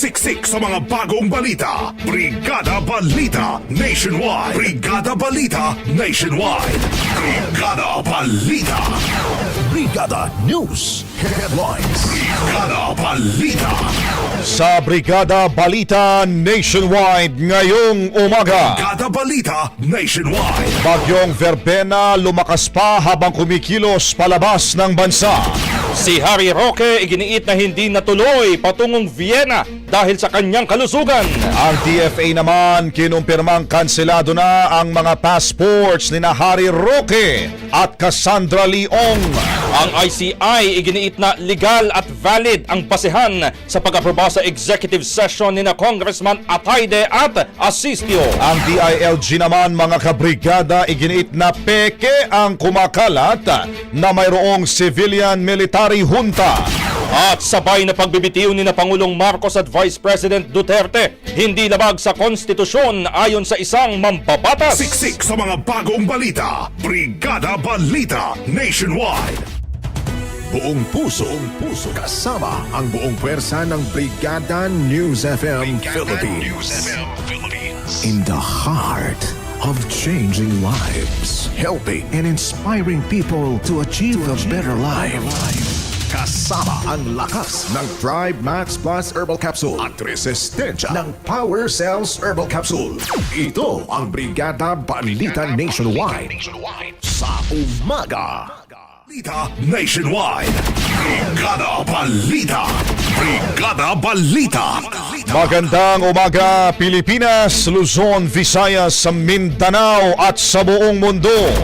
Siksik sa mga bagong balita. Brigada Balita Nationwide. Brigada Balita Nationwide. Brigada Balita. Brigada News Headlines. Brigada Balita. Sa Brigada Balita Nationwide ngayong umaga. Brigada Balita Nationwide. Bagyong Verbena lumakas pa habang kumikilos palabas ng bansa. Si Harry Roque iginiit na hindi natuloy patungong Vienna dahil sa kanyang kalusugan. Ang DFA naman kinumpirmang kanselado na ang mga passports ni na Harry Roque at Cassandra Leong. Ang ICI iginiit na legal at valid ang basehan sa pag-aproba sa executive session ni na Congressman Atayde at Asistio. Ang DILG naman mga kabrigada iginiit na peke ang kumakalat na mayroong civilian military junta. At sabay na pagbibitiw ni na Pangulong Marcos at Vice President Duterte, hindi labag sa konstitusyon ayon sa isang mambabatas. Siksik sa mga bagong balita. Brigada Balita Nationwide. Buong puso, buong puso. Kasama ang buong pwersa ng Brigada News FM Philippines. In the heart of changing lives. Helping and inspiring people to achieve a better life. Kasama ang lakas ng Thrive Max Plus Herbal Capsule at resistensya ng Power Cells Herbal Capsule. Ito ang Brigada Balita Nationwide. Sa umaga. Balita Nationwide. Brigada Balita. Brigada Balita. Magandang umaga Pilipinas, Luzon, Visayas, sa Mindanao at sa buong mundo.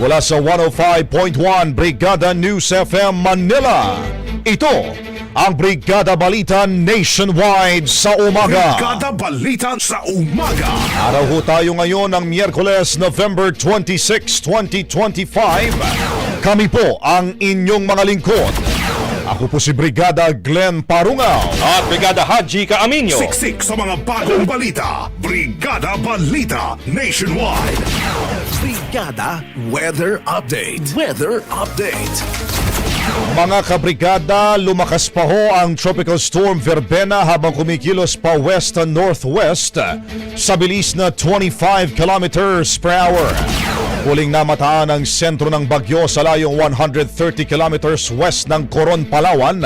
Mula sa 105.1 Brigada News FM Manila. Ito ang Brigada Balita Nationwide sa umaga. Brigada Balita sa umaga. Araw ho tayo ngayon ng Miyerkules, November 26, 2025. Kami po ang inyong mga lingkod. Ako po si Brigada Glenn Parungaw. At Brigada Haji Kaaminyo. Siksik sa mga bagong balita. Brigada Balita Nationwide. Brigada Weather Update. Weather Update. Mga kabrigada, lumakas pa ho ang Tropical Storm Verbena habang kumikilos pa west and northwest sa bilis na 25 kilometers per hour. Huling namataan ang sentro ng bagyo sa layong 130 kilometers west ng Coron, Palawan.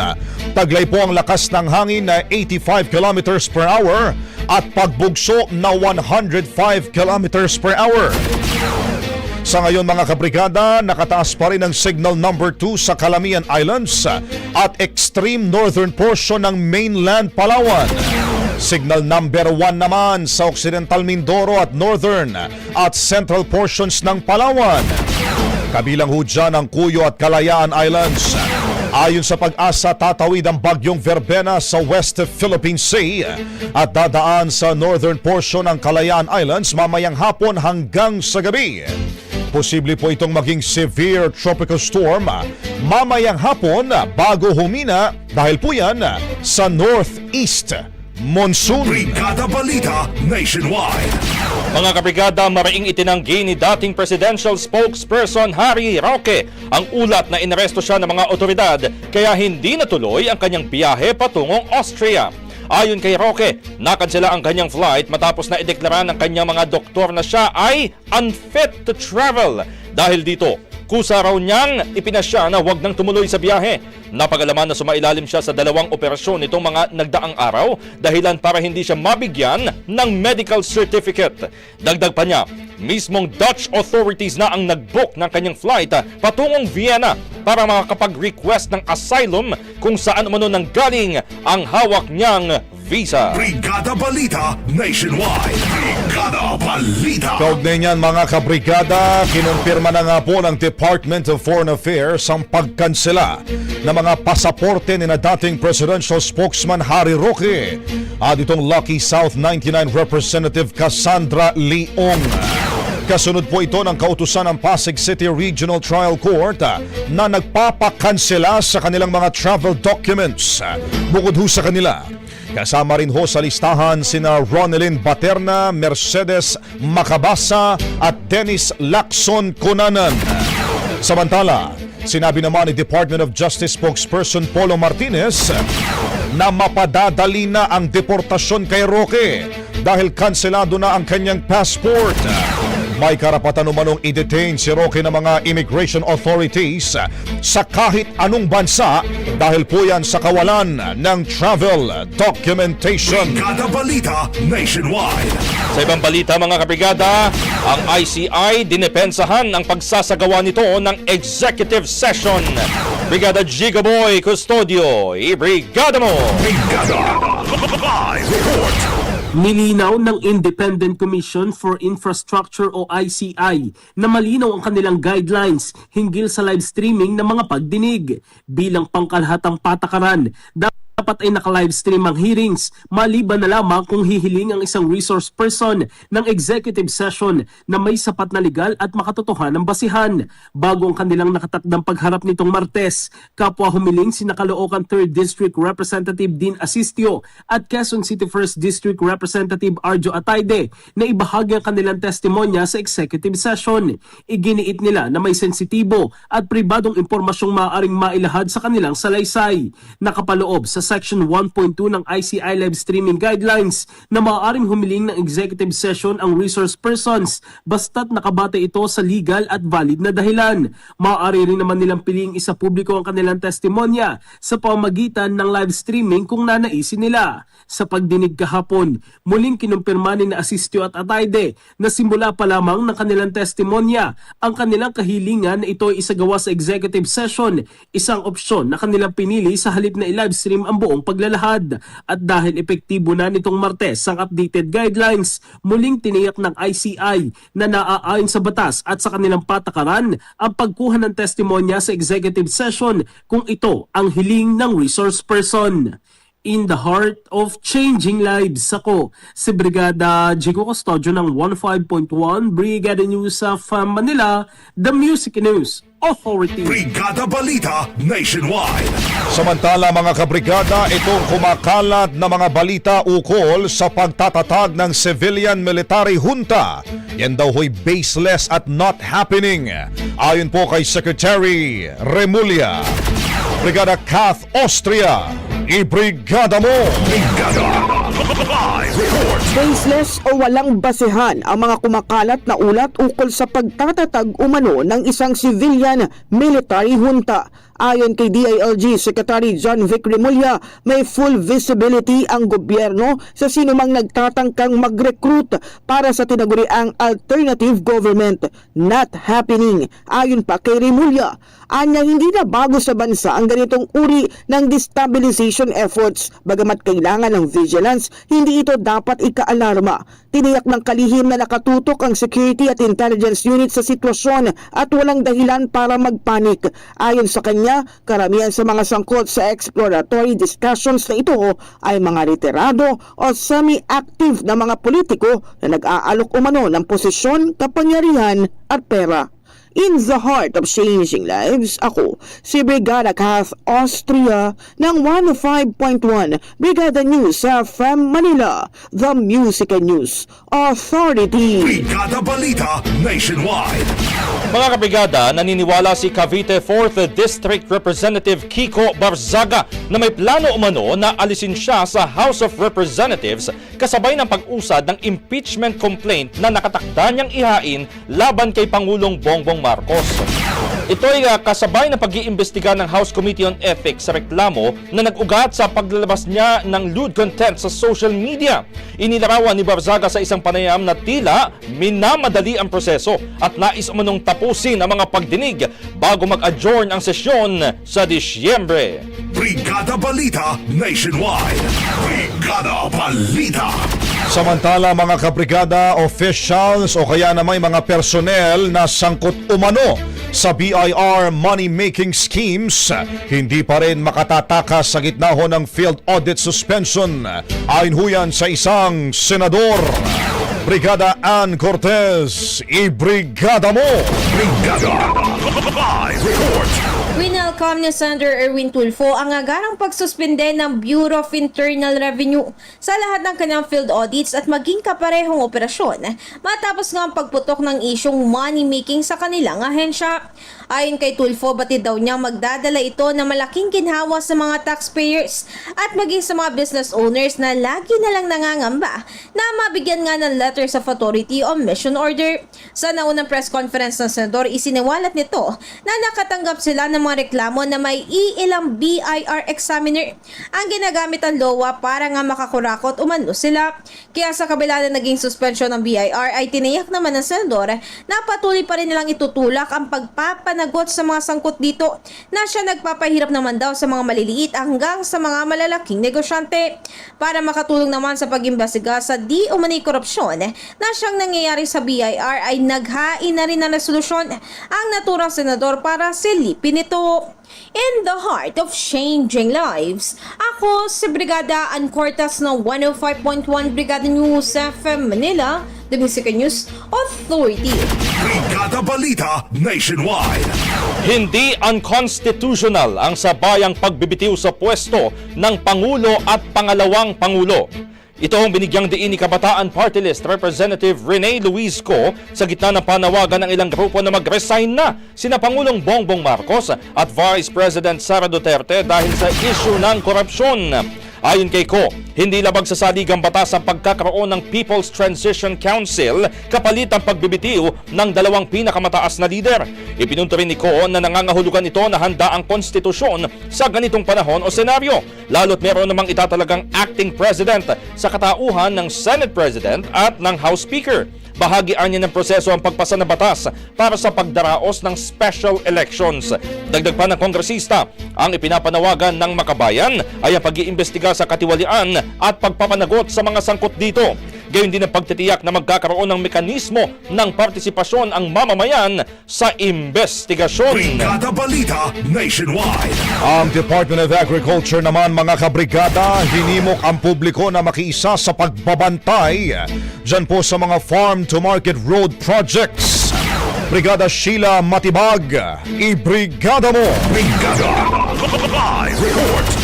Taglay po ang lakas ng hangin na 85 kilometers per hour at pagbugso na 105 kilometers per hour. Sa ngayon mga kabrigada, nakataas pa rin ang signal number 2 sa Calamian Islands at extreme northern portion ng mainland Palawan. Signal number 1 naman sa Occidental Mindoro at Northern at Central portions ng Palawan. Kabilang ho dyan ang Cuyo at Kalayaan Islands. Ayon sa pag-asa, tatawid ang bagyong Verbena sa West Philippine Sea at dadaan sa northern portion ng Kalayaan Islands mamayang hapon hanggang sa gabi. Posible po itong maging severe tropical storm mamayang hapon bago humina dahil po yan sa northeast monsoon. Brigada Balita Nationwide. Mga kabrigada, maraing itinanggi ni dating presidential spokesperson Harry Roque ang ulat na inaresto siya ng mga otoridad kaya hindi natuloy ang kanyang biyahe patungong Austria. Ayon kay Roque, nakansela ang kanyang flight matapos na ideklara ng kanyang mga doktor na siya ay unfit to travel. Dahil dito, kusa raw niyang ipinasya na huwag nang tumuloy sa biyahe. Napagalaman na sumailalim siya sa dalawang operasyon nitong mga nagdaang araw dahilan para hindi siya mabigyan ng medical certificate. Dagdag pa niya, mismong Dutch authorities na ang nag-book ng kanyang flight patungong Vienna para makakapag-request ng asylum kung saan umano nang galing ang hawak niyang visa. Brigada Balita Nationwide. Brigada Balita. Kaugnay niyan mga kabrigada, kinumpirma na nga po ng Department of Foreign Affairs ang pagkansela ng mga pasaporte ni na dating presidential spokesman Harry Roque at itong Lucky South 99 Representative Cassandra Leong. Kasunod po ito ng kautusan ng Pasig City Regional Trial Court ah, na nagpapakansela sa kanilang mga travel documents. Bukod ho sa kanila, Kasama rin ho sa listahan sina Ronelyn Baterna, Mercedes Macabasa at Dennis Lacson Cunanan. Samantala, sinabi naman ni Department of Justice spokesperson Polo Martinez na mapadadali na ang deportasyon kay Roque dahil kanselado na ang kanyang passport. May karapatan umanong i-detain si Roque ng mga immigration authorities sa kahit anong bansa dahil po yan sa kawalan ng travel documentation. Brigada Balita Nationwide. Sa ibang balita mga kabrigada, ang ICI dinepensahan ang pagsasagawa nito ng executive session. Brigada Gigaboy Custodio, i-brigada mo! Brigada Live Report. Nilinaw ng Independent Commission for Infrastructure o ICI na malinaw ang kanilang guidelines hinggil sa live streaming ng mga pagdinig. Bilang pangkalahatang patakaran, dapat ay naka-live stream ang hearings maliban na lamang kung hihiling ang isang resource person ng executive session na may sapat na legal at makatotohanang basihan. Bago ang kanilang nakatakdang pagharap nitong Martes, kapwa humiling si Nakaloocan 3rd District Representative Dean Asistio at Quezon City 1st District Representative Arjo Atayde na ibahagi ang kanilang testimonya sa executive session. Iginiit nila na may sensitibo at pribadong impormasyong maaaring mailahad sa kanilang salaysay. Nakapaloob sa Section 1.2 ng ICI Live Streaming Guidelines na maaaring humiling ng executive session ang resource persons basta't nakabate ito sa legal at valid na dahilan. Maaari rin naman nilang piliing isa publiko ang kanilang testimonya sa pamagitan ng live streaming kung nanaisin nila. Sa pagdinig kahapon, muling kinumpirma ni na Asistio at Atayde na simula pa lamang ng kanilang testimonya ang kanilang kahilingan na ito ay isagawa sa executive session, isang opsyon na kanilang pinili sa halip na i-live stream ang buong paglalahad. At dahil epektibo na nitong Martes ang updated guidelines, muling tiniyak ng ICI na naaayon sa batas at sa kanilang patakaran ang pagkuha ng testimonya sa executive session kung ito ang hiling ng resource person. In the heart of changing lives ako, si Brigada Jigo Custodio ng 15.1 Brigada News of Manila, The Music News Authority. Brigada Balita Nationwide. Samantala mga kabrigada, itong kumakalat na mga balita ukol sa pagtatatag ng civilian military junta. Yan daw ho'y baseless at not happening. Ayon po kay Secretary Remulla. Brigada Kath Austria, ibrigada mo! Brigada Live Report. Baseless o walang basehan ang mga kumakalat na ulat ukol sa pagtatatag umano ng isang civilian military junta. Ayon kay DILG Secretary John Vic Remulla, may full visibility ang gobyerno sa sinumang nagtatangkang mag-recruit para sa tinaguriang alternative government. Not happening. Ayon pa kay Remulla, anya hindi na bago sa bansa ang ganitong uri ng destabilization efforts. Bagamat kailangan ng vigilance, hindi ito dapat ikaalarma. Tiniyak ng kalihim na nakatutok ang security at intelligence unit sa sitwasyon at walang dahilan para magpanik. Ayon sa kanya, karamihan sa mga sangkot sa exploratory discussions na ito ay mga retirado o semi-active na mga politiko na nag-aalok umano ng posisyon, kapangyarihan at pera. In the heart of changing lives, ako, si Brigada Kath Austria ng 105.1 Brigada News FM Manila, the Music and News Authority. Brigada Balita Nationwide. Mga kabrigada, naniniwala si Cavite 4th District Representative Kiko Barzaga na may plano umano na alisin siya sa House of Representatives kasabay ng pag-usad ng impeachment complaint na nakatakda niyang ihain laban kay Pangulong Bongbong Marcos. Ito ay uh, kasabay ng pag-iimbestiga ng House Committee on Ethics sa reklamo na nag-ugat sa paglalabas niya ng lewd content sa social media. Inilarawan ni Barzaga sa isang panayam na tila minamadali ang proseso at nais umanong tapusin ang mga pagdinig bago mag-adjourn ang sesyon sa Disyembre. Brigada Balita Nationwide. Brigada Balita. Samantala mga kabrigada, officials o kaya naman mga personnel na sangkot umano sa BIR money-making schemes, hindi pa rin makatatakas sa gitna ng field audit suspension. Ayon ho yan sa isang senador. Brigada Ann Cortez, ibrigada mo! Brigada. Live report. Winelcome ni Senator Erwin Tulfo ang agarang pagsuspende ng Bureau of Internal Revenue sa lahat ng kanyang field audits at maging kaparehong operasyon matapos nga ang pagputok ng isyong money-making sa kanilang ahensya. Ayon kay Tulfo, batid daw niya magdadala ito na malaking ginhawa sa mga taxpayers at maging sa mga business owners na lagi na lang nangangamba na mabigyan nga ng letters of authority o mission order. Sa naunang press conference ng senador, isiniwalat nito na nakatanggap sila ng mga reklamo na may iilang BIR examiner ang ginagamit ang LOA para nga makakurakot umano sila. Kaya sa kabila na naging suspension ng BIR ay tiniyak naman ng senador na patuloy pa rin nilang itutulak ang pagpapanagot sa mga sangkot dito na siya nagpapahirap naman daw sa mga maliliit hanggang sa mga malalaking negosyante para makatulong naman sa pag-imbestiga sa di umani korupsyon na siyang nangyayari sa BIR ay naghain na rin ng resolusyon ang naturang senador para silipin ito. In the heart of changing lives, ako si Brigada Ann Cortas ng 105.1 Brigada News FM Manila, the Music News Authority. Brigada Balita Nationwide. Hindi unconstitutional ang sabayang pagbibitiw sa pwesto ng Pangulo at Pangalawang Pangulo. Ito ang binigyang diin ni Kabataan Party List Representative Rene Luis Co sa gitna ng panawagan ng ilang grupo na mag-resign na sina Pangulong Bongbong Marcos at Vice President Sara Duterte dahil sa issue ng korupsyon. Ayon kay Ko, hindi labag sa saligang batas ang pagkakaroon ng People's Transition Council kapalit ang pagbibitiw ng dalawang pinakamataas na lider. Ipinunto rin ni Ko na nangangahulugan ito na handa ang konstitusyon sa ganitong panahon o senaryo, lalo't meron namang itatalagang acting president sa katauhan ng Senate President at ng House Speaker. Bahagian niya ng proseso ang pagpasa ng batas para sa pagdaraos ng special elections. Dagdag pa ng kongresista, ang ipinapanawagan ng makabayan ay ang pag-iimbestiga sa katiwalian at pagpapanagot sa mga sangkot dito. Gayon din ang pagtitiyak na magkakaroon ng mekanismo ng partisipasyon ang mamamayan sa investigasyon. Brigada Balita Nationwide. Ang Department of Agriculture naman mga kabrigada, hinimok ang publiko na makiisa sa pagbabantay dyan po sa mga farm-to-market road projects. Brigada Sheila Matibag, ibrigada mo! Brigada. Live report.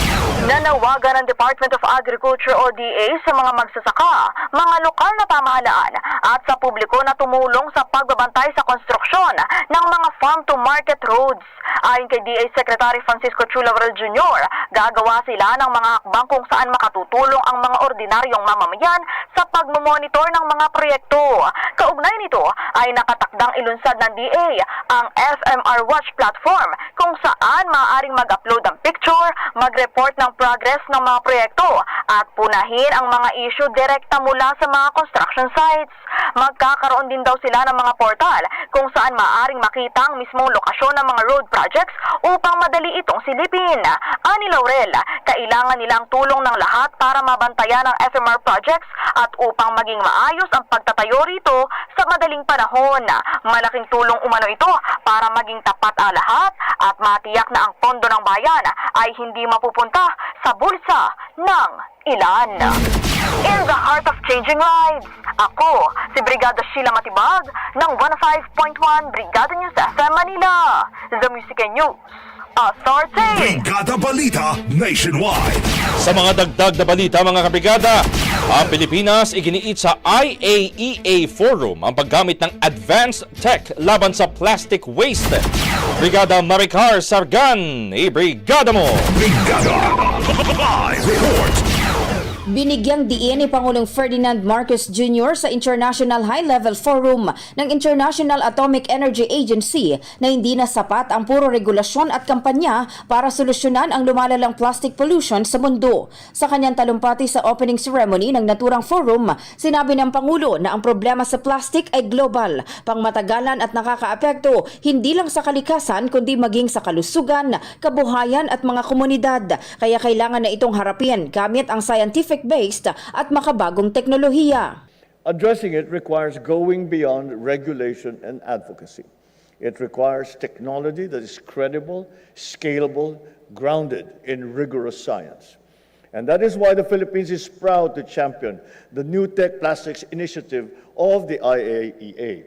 Nanawagan ng Department of Agriculture o DA sa mga magsasaka, mga lokal na pamahalaan at sa publiko na tumulong sa pagbabantay sa konstruksyon ng mga farm-to-market roads. Ayon kay DA Secretary Francisco Chulavrel Jr., gagawa sila ng mga hakbang kung saan makatutulong ang mga ordinaryong mamamayan sa pagmumonitor ng mga proyekto. Kaugnay nito ay nakatakdang ilunsad ng DA ang FMR Watch platform kung saan maaaring mag-upload ng picture, mag-report ng progress ng mga proyekto at punahin ang mga issue direkta mula sa mga construction sites. Magkakaroon din daw sila ng mga portal kung saan maaaring makita ang mismong lokasyon ng mga road projects upang madali itong silipin. Ani Laurel, kailangan nilang tulong ng lahat para mabantayan ang FMR projects at upang maging maayos ang pagtatayo rito sa madaling panahon. Malaking tulong umano ito para maging tapat ang lahat at matiyak na ang pondo ng bayan ay hindi mapupunta sa bulsa ng ilan. In the heart of changing lives, ako si Brigada Sheila Matibag ng 105.1 Brigada News FM Manila. The Music and News Authority. Brigada Balita Nationwide. Sa mga dagdag na balita mga kabrigada, ang Pilipinas iginiit sa IAEA Forum ang paggamit ng advanced tech laban sa plastic waste. Brigada Maricar Sargan, i-brigada mo! Brigada. Live report. Binigyang diin ni Pangulong Ferdinand Marcos Jr. sa International High-Level Forum ng International Atomic Energy Agency na hindi na sapat ang puro regulasyon at kampanya para solusyonan ang lumalalang plastic pollution sa mundo. Sa kanyang talumpati sa opening ceremony ng naturang forum, sinabi ng Pangulo na ang problema sa plastic ay global, pangmatagalan at nakakaapekto hindi lang sa kalikasan kundi maging sa kalusugan, kabuhayan at mga komunidad. Kaya kailangan na itong harapin gamit ang scientific-based at makabagong teknolohiya. Addressing it requires going beyond regulation and advocacy. It requires technology that is credible, scalable, grounded in rigorous science. And that is why the Philippines is proud to champion the New Tech Plastics Initiative of the IAEA.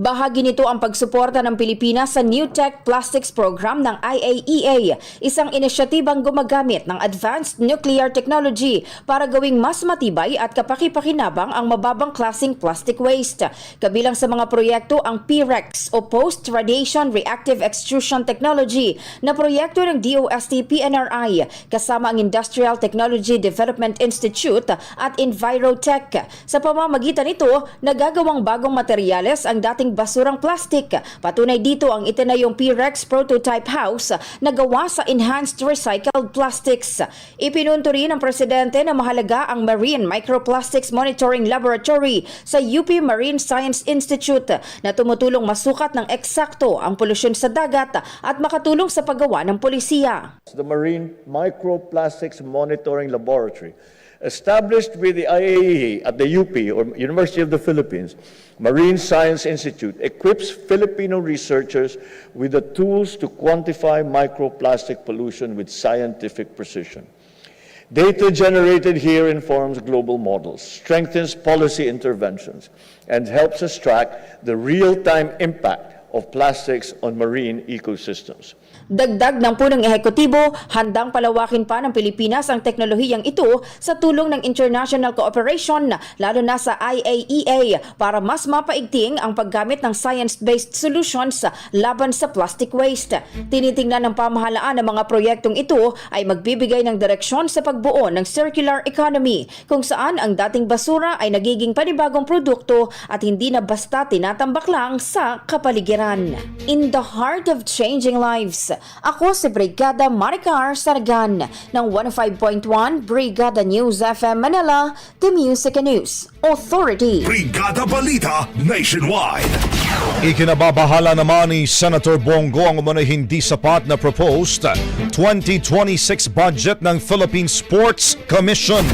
Bahagi nito ang pagsuporta ng Pilipinas sa New Tech Plastics Program ng IAEA, isang inisyatibang gumagamit ng advanced nuclear technology para gawing mas matibay at kapaki-pakinabang ang mababang klasing plastic waste. Kabilang sa mga proyekto ang PREX o Post Radiation Reactive Extrusion Technology na proyekto ng DOST PNRI kasama ang Industrial Technology Development Institute at Envirotech. Sa pamamagitan nito, nagagawang bagong materyales ang dating basurang plastic. Patunay dito ang itinayong P-Rex Prototype House na gawa sa enhanced recycled plastics. Ipinunto rin ng Presidente na mahalaga ang Marine Microplastics Monitoring Laboratory sa UP Marine Science Institute na tumutulong masukat ng eksakto ang polusyon sa dagat at makatulong sa paggawa ng polisiya. The Marine Microplastics Monitoring Laboratory, established with the IAEA at the UP, or University of the Philippines, Marine Science Institute equips Filipino researchers with the tools to quantify microplastic pollution with scientific precision. Data generated here informs global models, strengthens policy interventions, and helps us track the real-time impact of plastics on marine ecosystems. Dagdag ng punong ehekutibo, handang palawakin pa ng Pilipinas ang teknolohiyang ito sa tulong ng international cooperation, lalo na sa IAEA, para mas mapaigting ang paggamit ng science-based solutions laban sa plastic waste. Tinitingnan ng pamahalaan ng mga proyektong ito ay magbibigay ng direksyon sa pagbuo ng circular economy, kung saan ang dating basura ay nagiging panibagong produkto at hindi na basta tinatambak lang sa kapaligiran. In the heart of changing lives, ako si Brigada Maricar Sargan ng 105.1 Brigada News FM Manila, The Music and News Authority. Brigada Balita Nationwide. Ikinababahala naman ni Senator Bongo ang umano'y hindi sapat na proposed 2026 budget ng Philippine Sports Commission.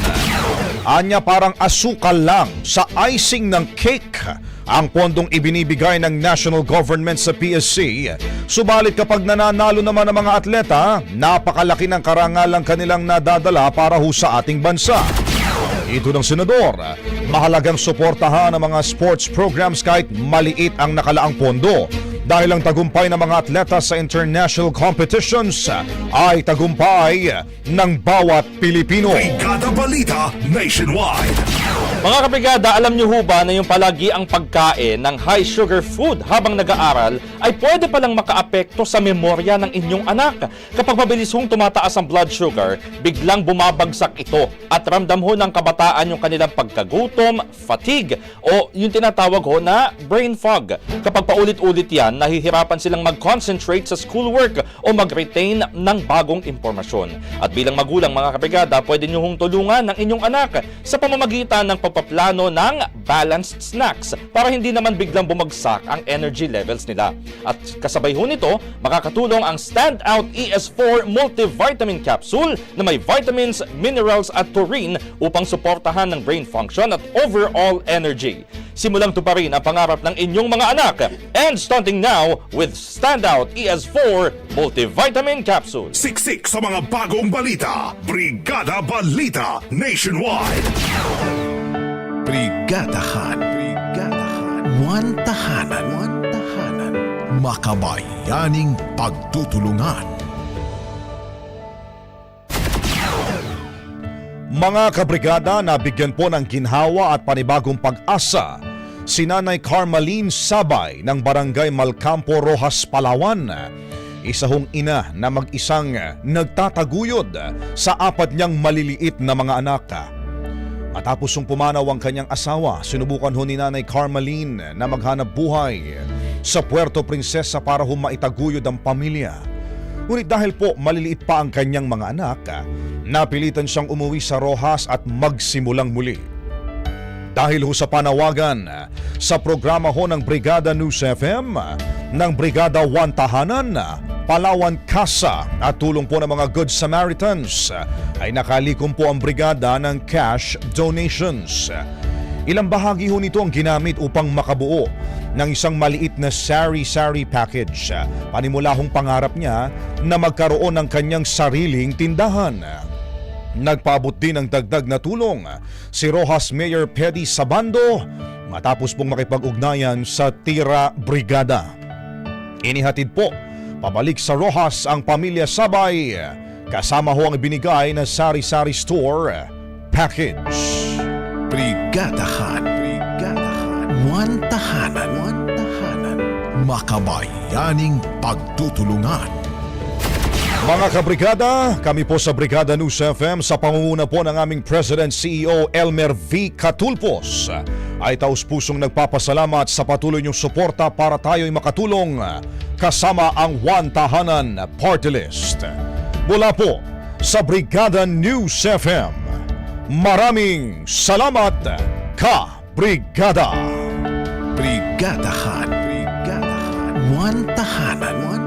Anya parang asukal lang sa icing ng cake ang pondong ibinibigay ng national government sa PSC. Subalit kapag nananalo naman ang mga atleta, napakalaki ng karangalang kanilang nadadala para ho sa ating bansa. Ito ng senador, mahalagang suportahan ang mga sports programs kahit maliit ang nakalaang pondo dahil ang tagumpay ng mga atleta sa international competitions ay tagumpay ng bawat Pilipino. Brigada Balita Nationwide. Mga kabrigada, alam niyo ho ba na yung palagi ang pagkain ng high sugar food habang nag-aaral ay pwede palang makaapekto sa memorya ng inyong anak. Kapag mabilis hong tumataas ang blood sugar, biglang bumabagsak ito at ramdam ho ng kabataan yung kanilang pagkagutom, fatigue o yung tinatawag ho na brain fog. Kapag paulit-ulit yan, nahihirapan silang mag-concentrate sa schoolwork o mag-retain ng bagong impormasyon. At bilang magulang mga kabrigada, pwede nyo hong tulungan ng inyong anak sa pamamagitan ng pagpaplano ng balanced snacks para hindi naman biglang bumagsak ang energy levels nila. At kasabay ho nito, makakatulong ang Standout ES4 Multivitamin Capsule na may vitamins, minerals at taurine upang suportahan ng brain function at overall energy. Simulang tuparin ang pangarap ng inyong mga anak. And starting now with Standout ES4 Multivitamin Capsule. Siksik sa mga bagong balita. Brigada Balita Nationwide. Brigadahan. Brigadahan. One tahanan. One tahanan. Makabayaning pagtutulungan. Mga kabrigada, nabigyan po ng ginhawa at panibagong pag-asa si Nanay Carmaline Sabay ng Barangay Malcampo, Rojas, Palawan. Isa hong ina na mag-isang nagtataguyod sa apat niyang maliliit na mga anak. Matapos hong pumanaw ang kanyang asawa, sinubukan ho ni Nanay Carmaline na maghanap buhay sa Puerto Princesa para hong maitaguyod ang pamilya. Ngunit dahil po maliliit pa ang kanyang mga anak, napilitan siyang umuwi sa Rojas at magsimulang muli. Dahil ho sa panawagan sa programa ho ng Brigada News FM, ng Brigada 1 Tahanan, Palawan Casa at tulong po ng mga Good Samaritans ay nakalikom po ang brigada ng cash donations. Ilang bahagi ho nito ang ginamit upang makabuo ng isang maliit na sari-sari package. Panimula hong pangarap niya na magkaroon ng kanyang sariling tindahan. Nagpaabot din ng dagdag na tulong si Rojas Mayor Pedi Sabando matapos pong makipag-ugnayan sa Tira Brigada. Inihatid po pabalik sa Rojas ang pamilya Sabay kasama ho ang ibinigay na sari-sari store package. Brigadahan. Brigadahan. One tahanan. One tahanan. Makabayaning pagtutulungan. Mga kabrigada, kami po sa Brigada News FM sa pangunguna po ng aming President CEO Elmer V. Catulpos ay taus-pusong nagpapasalamat sa patuloy niyong suporta para tayo'y makatulong kasama ang One Tahanan Party List. Mula po sa Brigada News FM, maraming salamat ka Brigada! Brigadahan. Brigadahan. One tahanan. One.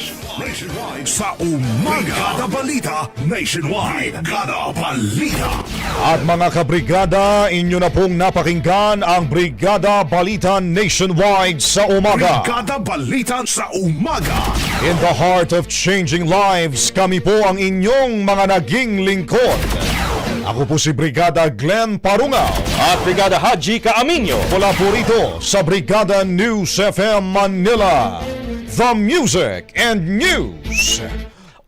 Nationwide. Sa umaga. Brigada Balita Nationwide. Brigada Balita. At mga kabrigada, inyo na pong napakinggan ang Brigada Balita Nationwide sa umaga. Brigada Balita sa umaga. In the heart of changing lives, kami po ang inyong mga naging lingkod. Ako po si Brigada Glenn Parungaw. At Brigada Haji Kaaminyo. Mula po rito sa Brigada News FM Manila. The Music and News